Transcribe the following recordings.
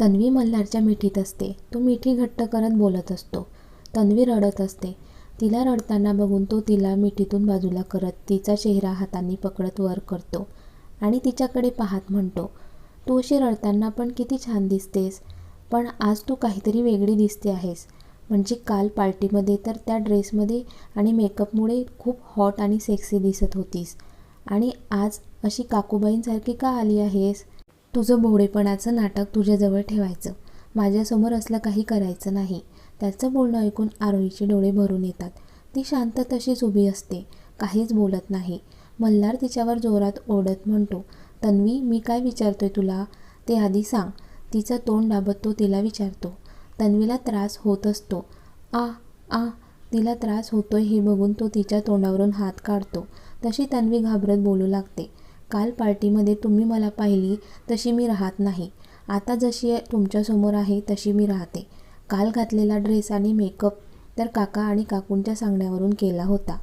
तन्वी मल्हारच्या मिठीत असते. तो मिठी घट्ट करत बोलत असतो. तन्वी रडत असते. तिला रडताना बघून तो तिला मिठीतून बाजूला करत तिचा चेहरा हातांनी पकडत वर करतो आणि तिच्याकडे पाहत म्हणतो तू अशी रडताना पण किती छान दिसतेस. पण आज तू काहीतरी वेगळी दिसते आहेस. म्हणजे काल पार्टीमध्ये तर त्या ड्रेसमध्ये आणि मेकअपमुळे खूप हॉट आणि सेक्सी दिसत होतीस. आणि आज अशी काकूबाईंसारखी का आली आहेस? तुझं भोळेपणाचं नाटक तुझ्याजवळ ठेवायचं. माझ्यासमोर असलं काही करायचं नाही. त्याचं बोलणं ऐकून आरोहीचे डोळे भरून येतात. ती शांत तशीच उभी असते. काहीच बोलत नाही. मल्हार तिच्यावर जोरात ओढत म्हणतो तन्वी मी काय विचारतोय तुला? ते आधी सांग. तिचं तोंड दाबत तो तिला विचारतो. तन्वीला त्रास होत असतो. आ आ तिला त्रास होतोय हे बघून तो तिच्या तोंडावरून हात काढतो. तशी तन्वी घाबरत बोलू लागते. काल पार्टीमध्ये तुम्ही मला पाहिली तशी मी राहत नाही. आता जशी तुमच्यासमोर आहे तशी मी राहते. काल घातलेला ड्रेस आणि मेकअप तर काका आणि काकूंच्या सांगण्यावरून केला होता.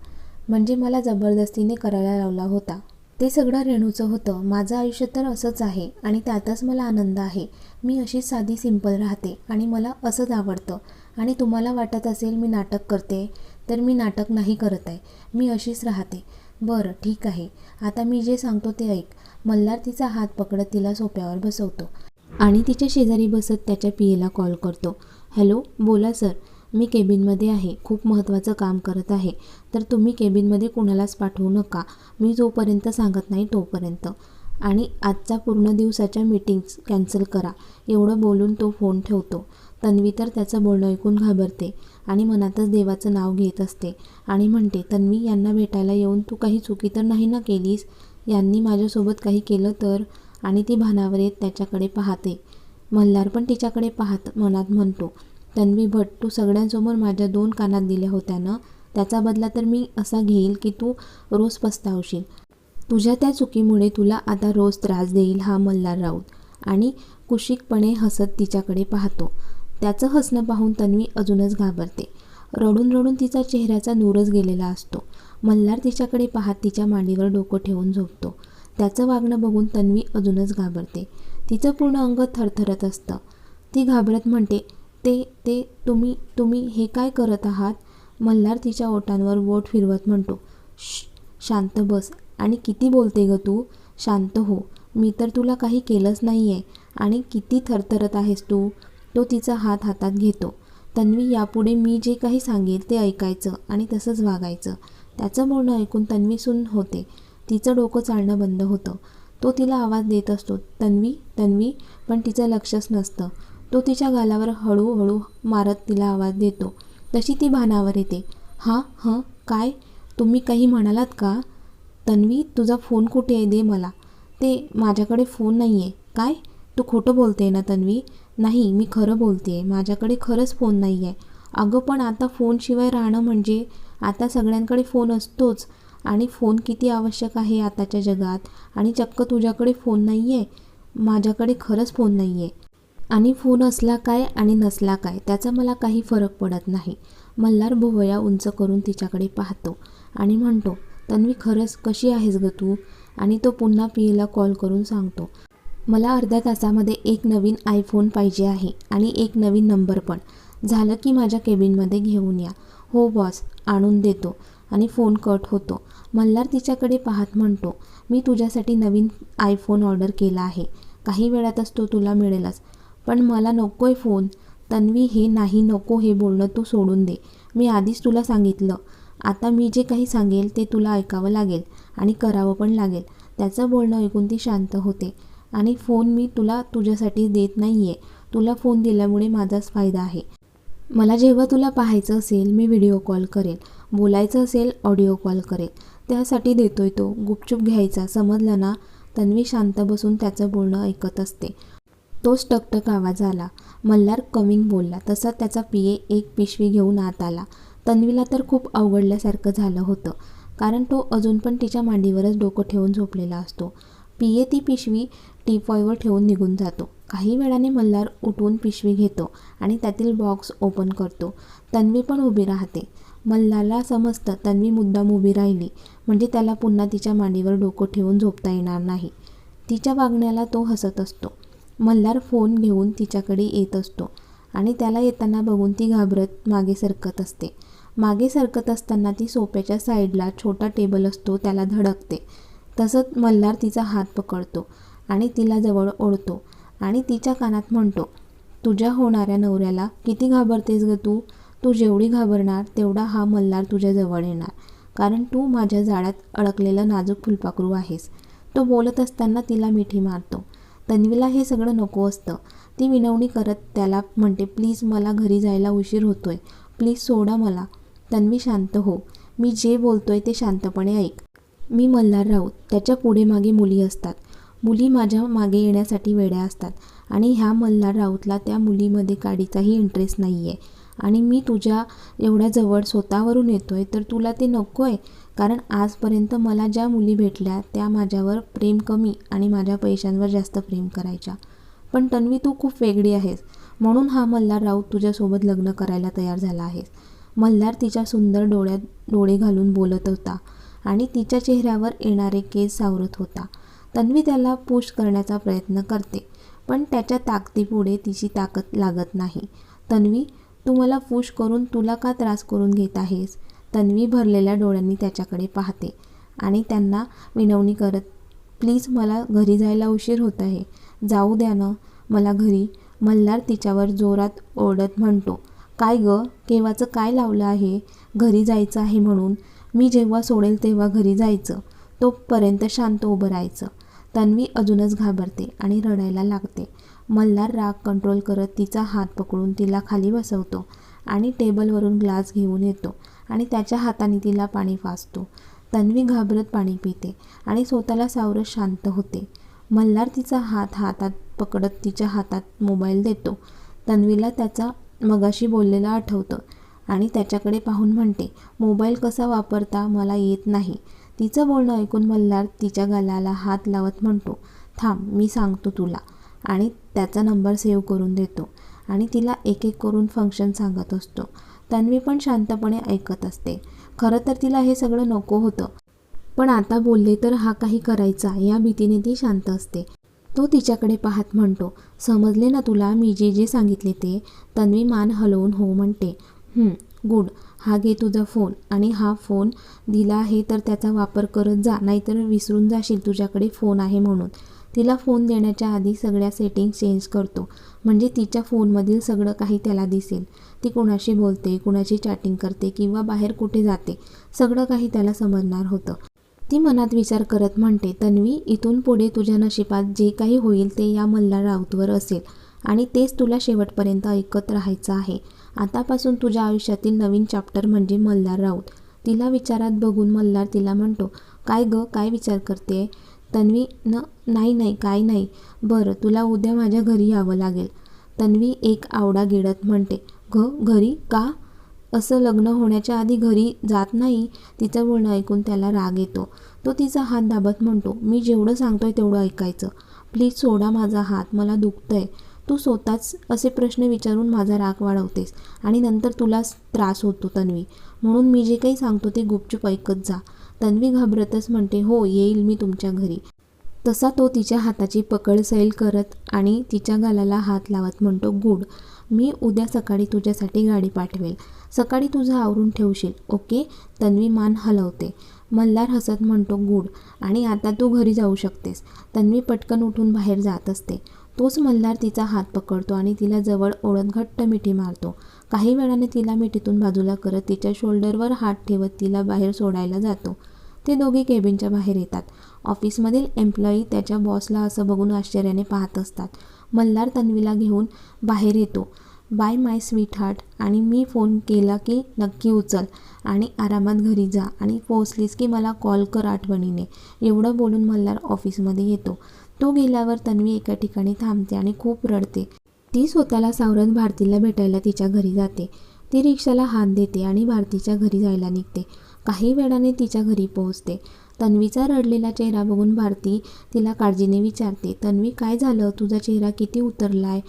म्हणजे मला जबरदस्तीने करायला लावला होता. ते सगळं रेणूचं होतं. माझं आयुष्य तर असंच आहे आणि त्यातच मला आनंद आहे. मी अशीच साधी सिंपल राहते आणि मला असंच आवडतं. आणि तुम्हाला वाटत असेल मी नाटक करते तर मी नाटक नाही करत आहे. मी अशीच राहते. बरं ठीक आहे. आता मी जे सांगतो ते ऐक. मल्हार तिचा हात पकडत तिला सोप्यावर बसवतो आणि तिच्या शेजारी बसत त्याच्या पियेला कॉल करतो. हॅलो बोला सर. मी केबिनमध्ये आहे. खूप महत्त्वाचं काम करत आहे. तर तुम्ही केबिनमध्ये कुणालाच पाठवू नका. मी जोपर्यंत सांगत नाही तोपर्यंत. आणि आजचा पूर्ण दिवसाच्या मीटिंग्स कॅन्सल करा. एवढं बोलून तो फोन ठेवतो. तन्वी तर त्याचं बोलणं ऐकून घाबरते आणि मनातच देवाचं नाव घेत असते आणि म्हणते तन्वी यांना भेटायला येऊन तू काही चुकी तर नाही ना केलीस? यांनी माझ्यासोबत काही केलं तर? आणि ती भानावर येत त्याच्याकडे पाहते. मल्हार पण तिच्याकडे पाहत मनात म्हणतो तन्वी भट तू सगळ्यांसमोर माझ्या दोन कानात दिल्या होत्या ना? त्याचा बदला तर मी असा घेईल की तू रोज पस्तावशील. तुझ्या त्या चुकीमुळे तुला आता रोज त्रास देईल हा मल्हार राऊत. आणि कुशिकपणे हसत तिच्याकडे पाहतो. त्याचं हसणं पाहून तन्वी अजूनच घाबरते. रडून रडून तिचा चेहऱ्याचा नूरच गेलेला असतो. मल्हार तिच्याकडे पाहत तिच्या मांडीवर डोकं ठेवून झोपतो. त्याचं वागणं बघून तन्वी अजूनच घाबरते. तिचं पूर्ण अंग थरथरत असतं. ती घाबरत म्हणते ते ते तुम्ही तुम्ही हे काय करत आहात? मल्हार तिच्या ओटांवर बोट फिरवत म्हणतो श शांत बस. आणि किती बोलते ग तू? शांत हो. मी तर तुला काही केलंच नाही आहे आणि किती थरथरत आहेस तू? तो तिचा हात हातात घेतो. तन्वी यापुढे मी जे काही सांगेल ते ऐकायचं आणि तसंच वागायचं. त्याचं बोलणं ऐकून तन्वी सुन होते. तिचं डोकं चालणं बंद होतं. तो तिला आवाज देत असतो तन्वी तन्वी. पण तिचं लक्षच नसतं. तो तिच्या गालावर हळूहळू मारत तिला आवाज देतो. तशी ती भानावर येते. हां हं काय? तुम्ही काही म्हणालात का? तन्वी तुझा फोन कुठे आहे? दे मला. ते माझ्याकडे फोन नाही आहे काय? तू खोटं बोलते ना तन्वी? नाही मी खरं बोलते आहे माझ्याकडे खरंच फोन नाही आहे अगं पण आता फोनशिवाय राहणं म्हणजे आता सगळ्यांकडे फोन असतोच. आणि फोन किती आवश्यक आहे आताच्या जगात? आणि चक्क तुझ्याकडे फोन नाही आहे माझ्याकडे खरंच फोन नाही आहे आणि फोन असला काय आणि नसला काय त्याचा मला काही फरक पडत नाही. मल्हार भुवया उंच करून तिच्याकडे पाहतो आणि म्हणतो तन्वी खरंच कशी आहेस ग तू? आणि तो पुन्हा प्रियेला कॉल करून सांगतो. मला अर्ध्या तासामध्ये एक नवीन आयफोन पाहिजे आहे आणि एक नवीन नंबर पण. झालं की माझ्या केबिनमध्ये घेऊन या. हो बॉस आणून देतो. आणि फोन कट होतो. मल्हार तिच्याकडे पाहत म्हणतो मी तुझ्यासाठी नवीन आयफोन ऑर्डर केला आहे. काही वेळातच तो तुला मिळेलच. पण मला नको आहे फोन. तन्वी हे नाही नको हे बोलणं तू सोडून दे. मी आधीच तुला सांगितलं. आता मी जे काही सांगेल ते तुला ऐकावं लागेल आणि करावं पण लागेल. त्याचं बोलणं ऐकून ती शांत होते. आणि फोन मी तुला तुझ्यासाठी देत नाही आहे तुला फोन दिल्यामुळे माझाच फायदा आहे. मला जेव्हा तुला पाहायचं असेल मी व्हिडिओ कॉल करेल. बोलायचं असेल ऑडिओ कॉल करेल. त्यासाठी देतोय तो. गुपचूप घ्यायचा. समजलं ना? तन्वी शांत बसून त्याचं बोलणं ऐकत असते. तोच टकटक आवाज आला. मल्हार कमिंग बोलला. तसा त्याचा पिये एक पिशवी घेऊन आत आला. तन्वीला तर खूप अवघडल्यासारखं झालं होतं. कारण तो अजून पण तिच्या मांडीवरच डोकं ठेवून झोपलेला असतो. पिये ती पिशवी टीपॉयवर ठेवून निघून जातो. काही वेळाने मल्हार उठवून पिशवी घेतो आणि त्यातील बॉक्स ओपन करतो. तन्वी पण उभी राहते. मल्हारला समजतं तन्वी मुद्दाम उभी राहिली. म्हणजे त्याला पुन्हा तिच्या मांडीवर डोकं ठेवून झोपता येणार नाही. तिच्या वागण्याला तो हसत असतो. मल्हार फोन घेऊन तिच्याकडे येत असतो आणि त्याला येताना बघून ती घाबरत मागे सरकत असते. मागे सरकत असताना ती सोप्याच्या साईडला छोटा टेबल असतो त्याला धडकते. तसंच मल्हार तिचा हात पकडतो आणि तिला जवळ ओढतो आणि तिच्या कानात म्हणतो तुझ्या होणाऱ्या नवऱ्याला किती घाबरतेस ग तू? तू जेवढी घाबरणार तेवढा हा मल्हार तुझ्या जवळ येणार. कारण तू माझ्या जाळ्यात अडकलेलं नाजूक फुलपाखरू आहेस. तो बोलत असताना तिला मिठी मारतो. तन्वीला हे सगळं नको असतं. ती विनवणी करत त्याला म्हणते प्लीज मला घरी जायला उशीर होतोय. प्लीज सोडा मला. तन्वी शांत हो. मी जे बोलतोय ते शांतपणे ऐक. मी मल्हार राऊत. त्याच्या पुढे मागे मुली असतात. मुली माझ्या मागे येण्यासाठी वेड्या असतात आणि ह्या मल्हार राऊतला त्या मुलीमध्ये काडीचाही इंटरेस्ट नाही आहे आणि मी तुझ्या एवढ्या जवळ स्वतःवरून येतो आहे तर तुला ते नको आहे कारण आजपर्यंत मला ज्या मुली भेटल्या त्या माझ्यावर प्रेम कमी आणि माझ्या पैशांवर जास्त प्रेम करायच्या. पण तन्वी तू खूप वेगळी आहेस. म्हणून हा मल्हार राऊत तुझ्यासोबत लग्न करायला तयार झाला आहेस. मल्हार तिच्या सुंदर डोळ्यात डोळे घालून बोलत होता आणि तिच्या चेहऱ्यावर येणारे केस सावरत होता. तन्वी त्याला पुश करण्याचा प्रयत्न करते पण त्याच्या ताकदीपुढे तिची ताकद लागत नाही. तन्वी तू मला पुश करून तुला का त्रास करून घेत आहेस? तन्वी भरलेल्या डोळ्यांनी त्याच्याकडे पाहते आणि त्यांना विनवणी करत प्लीज मला घरी जायला उशीर होत आहे. जाऊ द्या ना. मला घरी मल्हार तिच्यावर जोरात ओरडत म्हणतो. काय गं? केव्हाचं काय लावलं आहे? घरी जायचं आहे म्हणून. मी जेव्हा सोडेल तेव्हा घरी जायचं. तोपर्यंत शांत उभं राहायचं. तन्वी अजूनच घाबरते आणि रडायला लागते. मल्हार राग कंट्रोल करत तिचा हात पकडून तिला खाली बसवतो आणि टेबलवरून ग्लास घेऊन येतो आणि त्याच्या हाताने तिला पाणी फासतो. तन्वी घाबरत पाणी पिते आणि स्वतःला सावरत शांत होते. मल्हार तिचा हात हातात पकडत तिच्या हातात मोबाईल देतो. तन्वीला त्याचा मगाशी बोललेलं आठवतं. आणि त्याच्याकडे पाहून म्हणते मोबाईल कसा वापरता मला येत नाही. तिचं बोलणं ऐकून मल्हार तिच्या गालाला हात लावत म्हणतो थांब मी सांगतो तुला. आणि त्याचा नंबर सेव्ह करून देतो. आणि तिला एक एक करून फंक्शन सांगत असतो. तन्वी पण शांतपणे ऐकत असते. खरं तर तिला हे सगळं नको होतं. पण आता बोलले तर हा काही करायचा या भीतीने ती शांत असते. तो तिच्याकडे पाहत म्हणतो समजले ना तुला मी जे जे सांगितले ते? तन्वी मान हलवून हो म्हणते. गुड. हा घे तुझा फोन. आणि हा फोन दिला आहे तर त्याचा वापर करत जा नाहीतर विसरून जाशील तुझ्याकडे फोन आहे म्हणून. तिला फोन देण्याच्या आधी सगळ्या सेटिंग चेंज करतो. म्हणजे तिच्या फोनमधील सगळं काही त्याला दिसेल. ती कोणाशी बोलते कुणाशी चॅटिंग करते किंवा बाहेर कुठे जाते. सगळं काही त्याला समजणार होतं. ती मनात विचार करत म्हणते तन्वी इथून पुढे तुझ्या नशिबात जे काही होईल ते या मल्हार राऊतवर असेल आणि तेच तुला शेवटपर्यंत ऐकत राहायचं आहे. आतापासून तुझ्या आयुष्यातील नवीन चॅप्टर म्हणजे मल्हार राऊत. तिला विचारात बघून मल्हार तिला म्हणतो काय गं काय विचार करते? तन्वी न नाही नाही काय नाही. बरं तुला उद्या माझ्या घरी यावं लागेल. तन्वी एक आवडा गिळत म्हणते घ घरी? का? असं लग्न होण्याच्या आधी घरी जात नाही तिचं बोलणं ऐकून त्याला राग येतो. तो तिचा हात दाबत म्हणतो मी जेवढं सांगतोय तेवढं ऐकायचं. प्लीज सोडा माझा हात मला दुखतंय. तू स्वतःच असे प्रश्न विचारून माझा राग वाढवतेस आणि नंतर तुला त्रास होतो तन्वी. म्हणून मी जे काही सांगतो ते गुपचूप ऐकत जा. तन्वी घाबरतच म्हणते हो येईल मी तुमच्या घरी. तसा तो तिच्या हाताची पकड सैल करत आणि तिच्या गालाला हात लावत म्हणतो गुड मी उद्या सकाळी तुझ्यासाठी गाडी पाठवेल. सकाळी तुझं आवरून ठेवशील ओके? तन्वी मान हलवते. मल्हार हसत म्हणतो गुड आणि आता तू घरी जाऊ शकतेस. तन्वी पटकन उठून बाहेर जात असते. तोच मल्हार तिचा हात पकडतो आणि तिला जवळ ओढत घट्ट मिठी मारतो. काही वेळाने तिला मिठीतून बाजूला करत तिच्या शोल्डरवर हात ठेवत तिला बाहेर सोडायला जातो. ते दोघे केबिनच्या बाहेर येतात. ऑफिसमधील एम्प्लॉई त्याच्या बॉसला असं बघून आश्चर्याने पाहत असतात. मल्हार तन्वीला घेऊन बाहेर येतो. बाय माय स्वीट हार्ट आणि मी फोन केला की नक्की उचल. आणि आरामात घरी जा. आणि पोचलीस की मला कॉल कर आठवणीने. एवढं बोलून मल्हार ऑफिसमध्ये येतो. तो गेल्यावर तन्वी एका ठिकाणी थांबते आणि खूप रडते. ती स्वतःला सावरत भारतीला भेटायला तिच्या घरी जाते. ती रिक्षाला हात देते आणि भारतीच्या घरी जायला निघते. काही वेळाने तिच्या घरी पोहोचते. तन्वीचा रडलेला चेहरा बघून भारती तिला काळजीने विचारते तन्वी काय झालं? तुझा चेहरा किती उतरलाय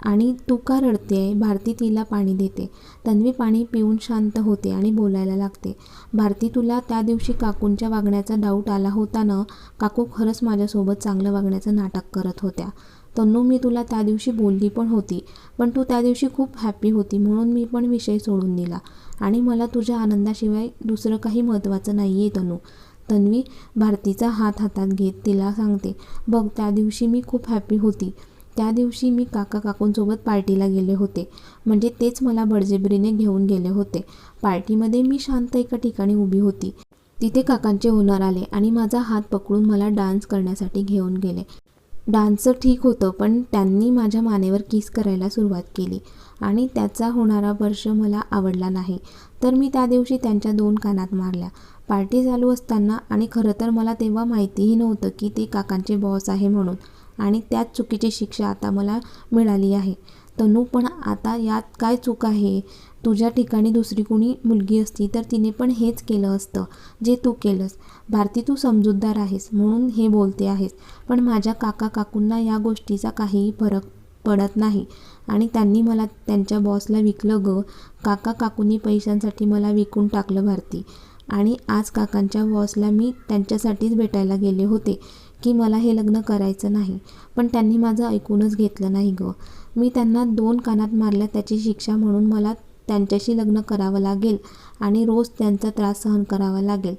आणि तू का रडते? आहे भारती तिला पाणी देते. तन्वी पाणी पिऊन शांत होते आणि बोलायला लागते भारती तुला त्या दिवशी काकूंच्या वागण्याचा डाऊट आला होता ना? काकू खरंच माझ्यासोबत चांगलं वागण्याचं नाटक करत होत्या. तन्नू मी तुला त्या दिवशी बोलली पण होती पण तू त्या दिवशी खूप हॅपी होती म्हणून मी पण विषय सोडून दिला. आणि मला तुझ्या आनंदाशिवाय दुसरं काही महत्त्वाचं नाही आहे तनू. तन्वी भारतीचा हात हातात घेत तिला सांगते बघ त्या दिवशी मी खूप हॅपी होती. त्या दिवशी मी काका काकूंसोबत पार्टीला गेले होते. म्हणजे तेच मला बडजेबरीने घेऊन गेले होते. पार्टीमध्ये मी शांत एका ठिकाणी उभी होती. तिथे काकांचे ओनर आले आणि माझा हात पकडून मला डान्स करण्यासाठी घेऊन गेले. डान्सचं ठीक होतं पण त्यांनी माझ्या मानेवर किस करायला सुरुवात केली. आणि त्याचा होणारा वर्ष मला आवडला नाही. तर मी त्या दिवशी त्यांच्या दोन कानात मारल्या. पार्टी चालू असताना आणि खरं तर मला तेव्हा माहितीही नव्हतं की ते काकांचे बॉस आहे म्हणून आणि त्याच चुकीची शिक्षा आता मला मिळाली आहे. तनू पण आता यात काय चूक आहे? तुझ्या ठिकाणी दुसरी कोणी मुलगी असती तर तिने पण हेच केलं असतं जे तू केलंस. भारती तू समजूतदार आहेस म्हणून हे बोलते आहेस पण माझ्या काका काकूंना या गोष्टीचा काहीही फरक पडत नाही. आणि त्यांनी मला त्यांच्या बॉसला विकलं ग. काका काकूंनी पैशांसाठी मला विकून टाकलं भारती. आणि आज काकांच्या बॉसला मी त्यांच्यासाठीच भेटायला गेले होते की मला हे लग्न करायचं नाही. पण त्यांनी माझं ऐकूनच घेतलं नाही गं. मी त्यांना दोन कानात मारल्या त्याची शिक्षा म्हणून मला त्यांच्याशी लग्न करावं लागेल आणि रोज त्यांचा त्रास सहन करावा लागेल.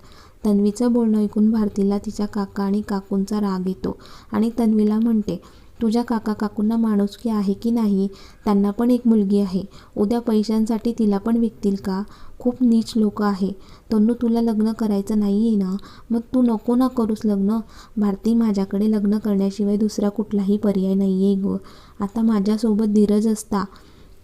तन्वीचं बोलणं ऐकून भारतीला तिच्या काका आणि काकूंचा राग येतो आणि तन्वीला म्हणते तुझ्या काका काकूंना माणुसकी आहे की नाही त्यांना पण एक मुलगी आहे. उद्या पैशांसाठी तिला पण विकतील का? खूप नीच लोक आहे. तन्नू तुला लग्न करायचं नाही आहे ना? मग तू नको ना करूस लग्न. भारती माझ्याकडे लग्न करण्याशिवाय दुसरा कुठलाही पर्याय नाही आहे ग. आता माझ्यासोबत धीरज असता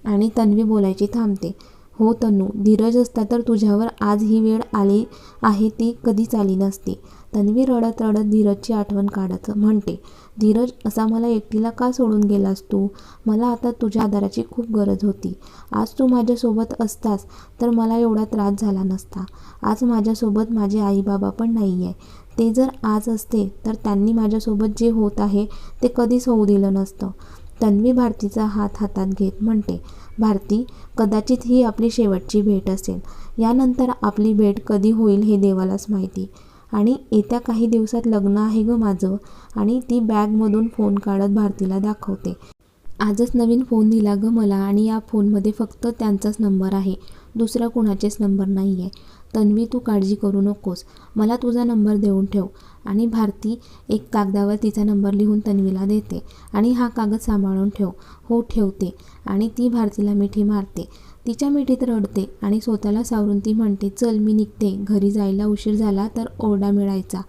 आणि तन्वी बोलायची थांबते. हो तन्नू धीरज असता तर तुझ्यावर आज ही वेळ आली आहे ती कधीच आली नसती. तन्वी रडत रडत धीरजची आठवण काढत म्हणते. धीरज असा मला एकटीला का सोडून गेलास तू? मला आता तुझ्या आधाराची खूप गरज होती. आज तू माझ्यासोबत असतास तर मला एवढा त्रास झाला नसता. आज माझ्यासोबत माझे आईबाबा पण नाही आहे ते जर आज असते तर त्यांनी माझ्यासोबत जे होत आहे ते कधीच होऊ दिलं नसतं. तन्वी भारतीचा हात हातात घेत म्हणते भारती कदाचित ही आपली शेवटची भेट असेल. यानंतर आपली भेट कधी होईल हे देवालाच माहिती. आणि येत्या काही दिवसात लग्न आहे गं माझं. आणि ती बॅगमधून फोन काढत भारतीला दाखवते. आजच नवीन फोन दिला गं मला आणि या फोनमध्ये फक्त त्यांचाच नंबर आहे. दुसरा कुणाचेच नंबर नाही आहे तन्वी तू काळजी करू नकोस. मला तुझा नंबर देऊन ठेव. आणि भारती एक कागदावर तिचा नंबर लिहून तन्वीला देते. आणि हा कागद सांभाळून ठेव. हो ठेवते. आणि ती भारतीला मिठी मारते. तिच्या मिठीत रडते आणि स्वतःला सावरून ती म्हणते चल मी निघते. घरी जायला उशीर झाला तर ओरडा मिळायचा.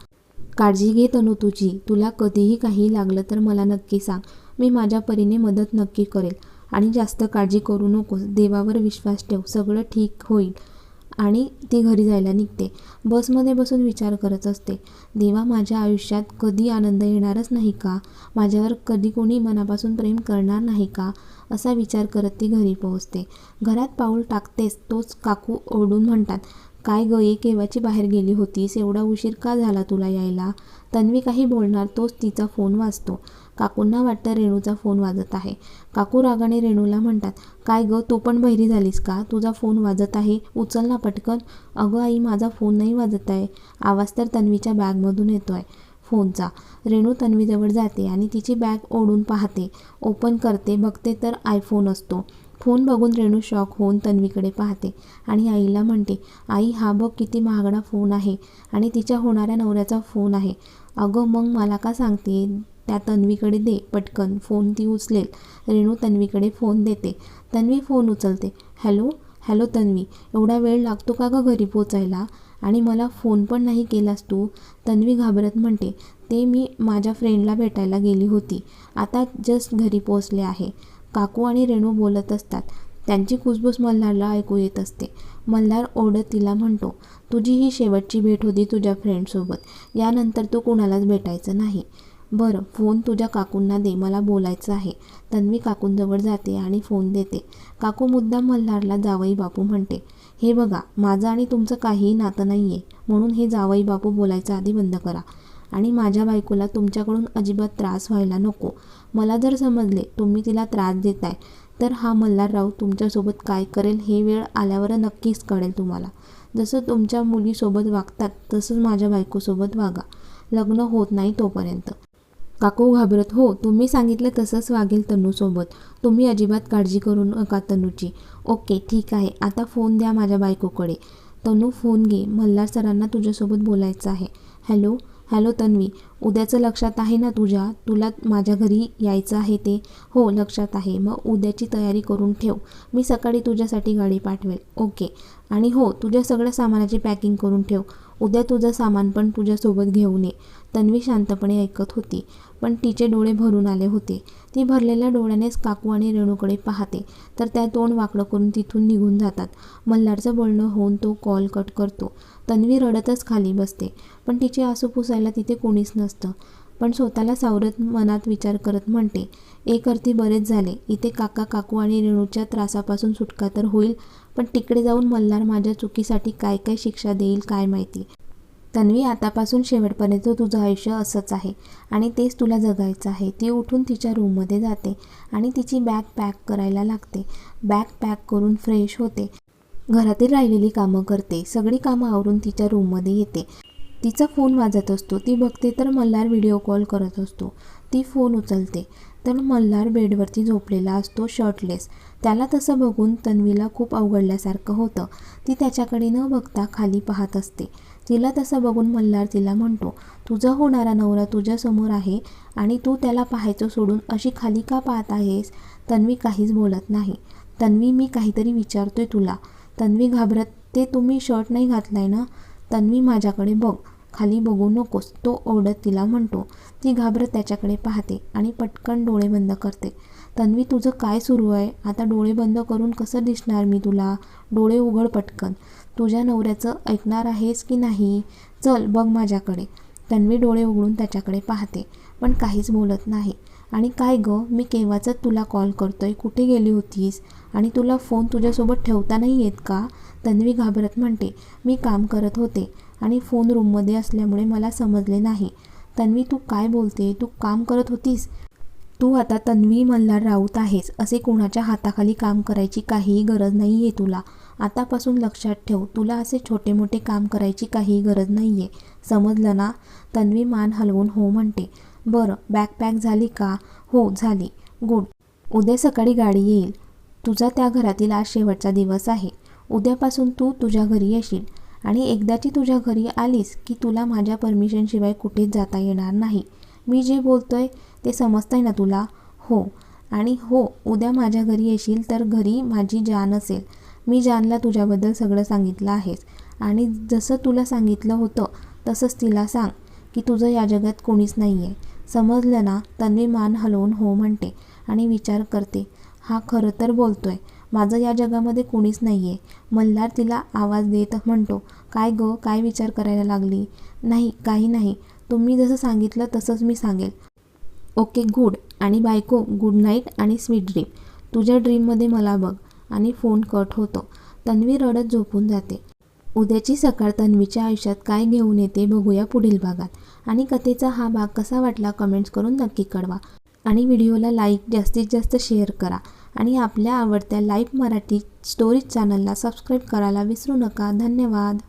काळजी घे तनू तुझी. तुला कधीही काही लागलं तर मला नक्की सांग. मी माझ्या परीने मदत नक्की करेल. आणि जास्त काळजी करू नकोस. देवावर विश्वास ठेव. सगळं ठीक होईल. आणि ती घरी जायला निघते. बसमध्ये बसून विचार करत असते देवा माझ्या आयुष्यात कधी आनंद येणारच नाही का? माझ्यावर कधी कोणी मनापासून प्रेम करणार नाही का? असा विचार करत ती घरी पोहोचते. घरात पाऊल टाकतेच तोच काकू ओरडून म्हणतात काय गई केव्हाची बाहेर गेली होतीस? एवढा उशीर का झाला तुला यायला? तन्वी काही बोलणार तोच तिचा फोन वाजतो. काकूंना वाटतं रेणूचा फोन वाजत आहे. काकू रागाने रेणूला म्हणतात काय गं तू पण बहिरी झालीस का? तुझा फोन वाजत आहे. उचल ना पटकन. अगं आई माझा फोन नाही वाजत आहे. आवाज तर तन्वीच्या बॅगमधून येतो आहे फोनचा. रेणू तन्वीजवळ जाते आणि तिची बॅग ओढून पाहते. ओपन करते बघते तर आयफोन असतो. फोन बघून रेणू शॉक होऊन तन्वीकडे पाहते आणि आईला म्हणते आई हा बघ किती महागडा फोन आहे आणि तिच्या होणाऱ्या नवऱ्याचा फोन आहे. अगं मग मला का सांगते? त्या तन्वीकडे दे पटकन. फोन ती उचलेल. रेणू तन्वीकडे फोन देते. तन्वी फोन उचलते. हॅलो? हॅलो तन्वी एवढा वेळ लागतो का गं घरी पोचायला? आणि मला फोन पण नाही केलास तू? तन्वी घाबरत म्हणते ते मी माझ्या फ्रेंडला भेटायला गेली होती. आता जस्ट घरी पोचले आहे. काकू आणि रेणू बोलत असतात. त्यांची कुसबुस मल्हारला ऐकू येत असते. मल्हार ओढत तिला म्हणतो तुझी ही शेवटची भेट होती तुझ्या फ्रेंडसोबत यानंतर तू कुणालाच भेटायचं नाही. बरं फोन तुझ्या काकूंना दे मला बोलायचं आहे. तन्वी काकूंजवळ जाते आणि फोन देते. काकू मुद्दाम मल्हारला जावई बापू म्हणते हे बघा माझं आणि तुमचं काहीही नातं नाही आहे म्हणून हे जावई बापू बोलायचं आधी बंद करा. आणि माझ्या बायकोला तुमच्याकडून अजिबात त्रास व्हायला नको. मला जर समजले तुम्ही तिला त्रास देताय तर हा मल्हारराव तुमच्यासोबत काय करेल हे वेळ आल्यावर नक्कीच कळेल तुम्हाला. जसं तुमच्या मुलीसोबत वागतात तसंच माझ्या बायकोसोबत वागा. लग्न होत नाही तोपर्यंत. काकू घाबरत हो तुम्ही सांगितलं तसंच वागेल तनूसोबत. तुम्ही अजिबात काळजी करू नका तनूची. ओके ठीक आहे. आता फोन द्या माझ्या बायकोकडे. तनू फोन घे. मल्हार सरांना तुझ्यासोबत बोलायचं आहे. हॅलो? हॅलो तन्वी उद्याचं लक्षात आहे ना तुझ्या? तुला माझ्या घरी यायचं आहे ते? हो लक्षात आहे. मग उद्याची तयारी करून ठेव. मी सकाळी तुझ्यासाठी गाडी पाठवेल. ओके. आणि हो तुझ्या सगळ्या सामानाची पॅकिंग करून ठेव. उद्या तुझं सामान पण तुझ्यासोबत घेऊन ये. तन्वी शांतपणे ऐकत होती. पण तिचे डोळे भरून आले होते. ती भरलेल्या डोळ्यानेच काकू आणि रेणूकडे पाहते. तर त्या तोंड वाकडं करून तिथून निघून जातात. मल्हारचं बोलणं होऊन तो कॉल कट करतो. तन्वी रडतच खाली बसते. पण तिचे आसू पुसायला तिथे कोणीच नसतं. पण स्वतःला सावरत मनात विचार करत म्हणते एक अर्थी बरेच झाले. इथे काका काकू आणि रेणूच्या त्रासापासून सुटका तर होईल पण तिकडे जाऊन मल्हार माझ्या चुकीसाठी काय काय शिक्षा देईल काय माहिती? तन्वी आतापासून शेवटपर्यंत तुझं आयुष्य असंच आहे आणि तेच तुला जगायचं आहे. ती उठून तिच्या रूममध्ये जाते आणि तिची बॅग पॅक करायला लागते. बॅग पॅक करून फ्रेश होते. घरातील राहिलेली कामं करते. सगळी कामं आवरून तिच्या रूममध्ये येते. तिचा फोन वाजत असतो. ती बघते तर मल्हार व्हिडिओ कॉल करत असतो. ती फोन उचलते. तर मल्हार बेडवरती झोपलेला असतो शर्टलेस. त्याला तसं बघून तन्वीला खूप अवघडल्यासारखं होतं. ती त्याच्याकडे न बघता खाली पाहत असते. तिला तसं बघून मल्हार तिला म्हणतो तुझा होणारा नवरा तुझ्यासमोर आहे आणि तू त्याला पाहायचं सोडून अशी खाली का पाहत आहेस? तन्वी काहीच बोलत नाही. तन्वी मी काहीतरी विचारतोय तुला. तन्वी घाबरत ते तुम्ही शर्ट नाही घातलाय ना? तन्वी माझ्याकडे बघ. खाली बघू नकोस. तो ओरडत तिला म्हणतो. ती घाबरत त्याच्याकडे पाहते आणि पटकन डोळे बंद करते. तन्वी तुझं काय सुरू आहे? आता डोळे बंद करून कसं दिसणार मी तुला? डोळे उघड पटकन. तुझ्या नवऱ्याचं ऐकणार आहेस की नाही? चल बघ माझ्याकडे. तन्वी डोळे उघडून त्याच्याकडे पाहते पण काहीच बोलत नाही. आणि काय गं मी केव्हाच तुला कॉल करतोय? कुठे गेली होतीस? आणि तुला फोन तुझ्यासोबत ठेवता नाही येत का? तन्वी घाबरत म्हणते मी काम करत होते आणि फोन रूममध्ये असल्यामुळे मला समजले नाही. तन्वी तू काय बोलते? तू काम करत होतीस? तू आता तन्वी मल्हार राऊत आहेस असे कोणाच्या हाताखाली काम करायची काहीही गरज नाही आहे तुला. आतापासून लक्षात ठेव तुला असे छोटे मोठे काम करायची काहीही गरज नाही आहे समजलं ना? तन्वी मान हलवून हो म्हणते. बरं बॅग पॅक झाली का? हो झाली. गुड उद्या सकाळी गाडी येईल. तुझा त्या घरातील आज शेवटचा दिवस आहे. उद्यापासून तू तुझ्या घरी येशील. आणि एकदाची तुझ्या घरी आलीस की तुला माझ्या परमिशनशिवाय कुठेच जाता येणार नाही. मी जे बोलतोय ते समजतंय ना तुला? हो. आणि हो उद्या माझ्या घरी येशील तर घरी माझी जान असेल. मी जानला तुझ्याबद्दल सगळं सांगितलं आहेस. आणि जसं तुला सांगितलं होतं तसंच तिला सांग की तुझं या जगात कोणीच नाही आहे समजलं ना? तन्वी मान हलवून हो म्हणते आणि विचार करते. हा खरं तर बोलतोय. माझं या जगामध्ये कोणीच नाही आहे मल्हार तिला आवाज देत म्हणतो काय गं? काय विचार करायला लागली? नाही काही नाही. तुम्ही जसं सांगितलं तसंच मी सांगेल. Okay good. आणि बायको गुड नाईट आणि स्वीट ड्रीम. तुझ्या ड्रीममध्ये मला बघ. आणि फोन कट होतो. तन्वी रडत झोपून जाते. उद्याची सकाळ तन्वीच्या आयुष्यात काय घेऊन येते बघूया पुढील भागात. आणि कथेचा हा भाग कसा वाटला कमेंट्स करून नक्की कळवा. आणि व्हिडिओला लाईक जास्तीत जास्त शेअर करा. आणि आपल्या आवडत्या लाईव्ह मराठी स्टोरीज चॅनलला सबस्क्राईब करायला विसरू नका. धन्यवाद.